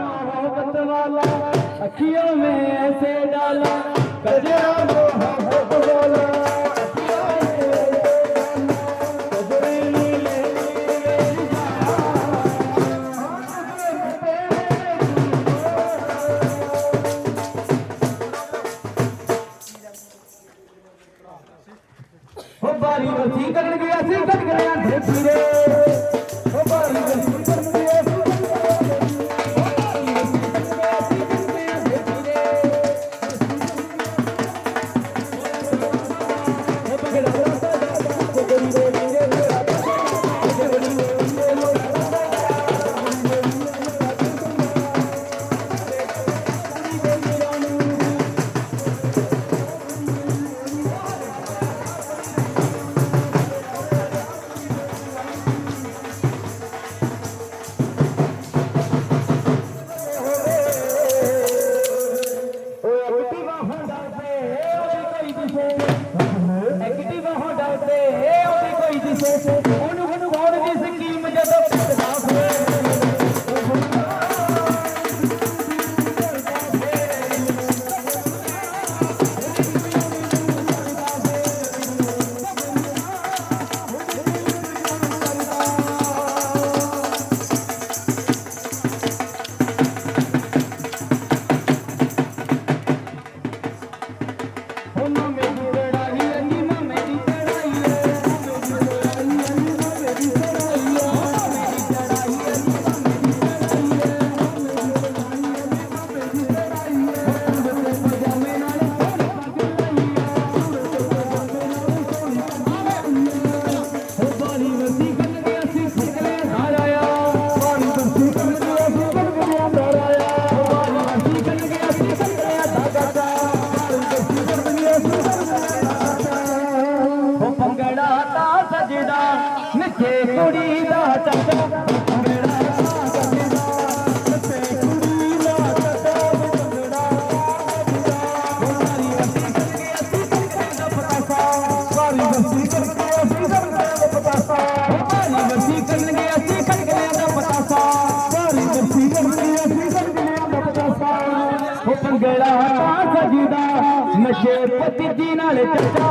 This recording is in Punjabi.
मोहब्बत वाला अखियों में ऐसे डाला कजरा मोहब्बत वाला مو محبت والا اکي او مي نالا کجري ਤਾਂ ਨੱਚੇ ਕੁੜੀ ਦਾ ਚੱਚਾ ਪੰਗੜਾ ਤਾਂ ਨੱਚੇ ਕੁੜੀ ਦਾ ਚੱਚਾ ਪੰਗੜਾ ਬਾਣੀ ਵਸੀ ਕਰਨ ਗਿਆ ਸੀ ਦਾ ਪਤਾਸਾ। ਬਾਣੀ ਵਸੀ ਕਰਨ ਗਿਆ ਸੀ ਦਾ ਪਤਾਸਾ। ਬਾਣੀ ਵਸੀ ਕਰਨ ਗਿਆ ਸੀ ਦਾ ਪਤਾਸਾ। ਬਾਣੀ ਵਸੀ ਕਰਨ ਗਿਆ ਸੀ ਦਾ ਪਤਾਸਾ ਉਹ ਪੰਗੜਾ ਤਾਂ ਸਜਦਾ, ਨਸ਼ੇ ਪਤੀ ਜੀ ਨਾਲ ਚੱਚਾ